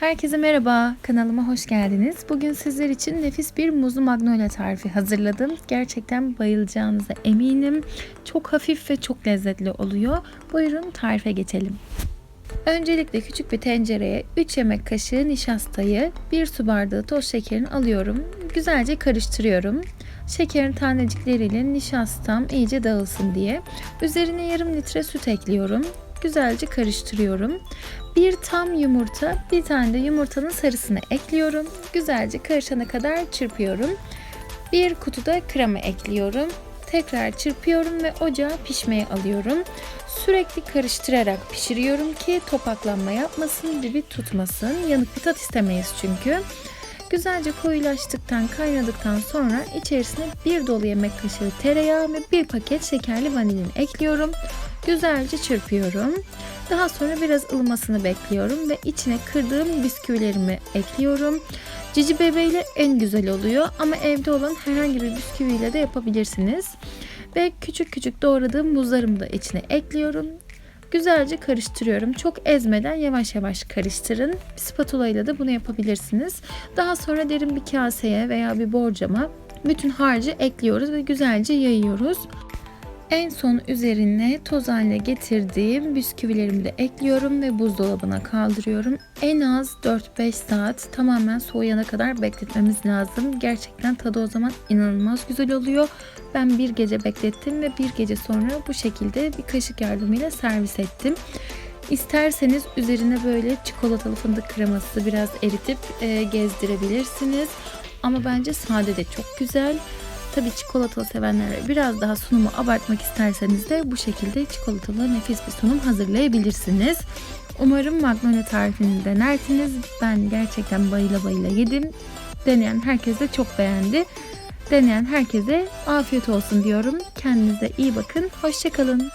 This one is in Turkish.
Herkese merhaba, kanalıma hoş geldiniz. Bugün sizler için nefis bir muzlu magnolia tarifi hazırladım. Gerçekten bayılacağınıza eminim. Çok hafif ve çok lezzetli oluyor. Buyurun tarife geçelim. Öncelikle küçük bir tencereye 3 yemek kaşığı nişastayı, 1 su bardağı toz şekerini alıyorum. Güzelce karıştırıyorum. Şekerin tanecikleriyle nişastam iyice dağılsın diye. Üzerine yarım litre süt ekliyorum. Güzelce karıştırıyorum. Bir tam yumurta, bir tane de yumurtanın sarısını ekliyorum. Güzelce karışana kadar çırpıyorum. Bir kutuda krema ekliyorum. Tekrar çırpıyorum ve ocağa pişmeye alıyorum. Sürekli karıştırarak pişiriyorum ki topaklanma yapmasın, dibi tutmasın. Yanık bir tat istemeyiz çünkü. Güzelce koyulaştıktan, kaynadıktan sonra içerisine bir dolu yemek kaşığı tereyağı ve bir paket şekerli vanilin ekliyorum. Güzelce çırpıyorum. Daha sonra biraz ılımasını bekliyorum ve içine kırdığım bisküvilerimi ekliyorum. Cici bebeğiyle en güzel oluyor ama evde olan herhangi bir bisküviyle de yapabilirsiniz. Ve küçük küçük doğradığım buzlarımı da içine ekliyorum. Güzelce karıştırıyorum. Çok ezmeden yavaş yavaş karıştırın. Bir spatula ile de bunu yapabilirsiniz. Daha sonra derin bir kaseye veya bir borcama bütün harcı ekliyoruz ve güzelce yayıyoruz. En son üzerine toz haline getirdiğim bisküvilerimi de ekliyorum ve buzdolabına kaldırıyorum. En az 4-5 saat tamamen soğuyana kadar bekletmemiz lazım. Gerçekten tadı o zaman inanılmaz güzel oluyor. Ben bir gece beklettim ve bir gece sonra bu şekilde bir kaşık yardımıyla servis ettim. İsterseniz üzerine böyle çikolatalı fındık kreması biraz eritip e, gezdirebilirsiniz. Ama bence sade de çok güzel. Tabii çikolatalı sevenlere biraz daha sunumu abartmak isterseniz de bu şekilde çikolatalı nefis bir sunum hazırlayabilirsiniz. Umarım magnolia tarifini denersiniz. Ben gerçekten bayıla bayıla yedim. Deneyen herkes de çok beğendi. Deneyen herkese afiyet olsun diyorum. Kendinize iyi bakın. Hoşçakalın.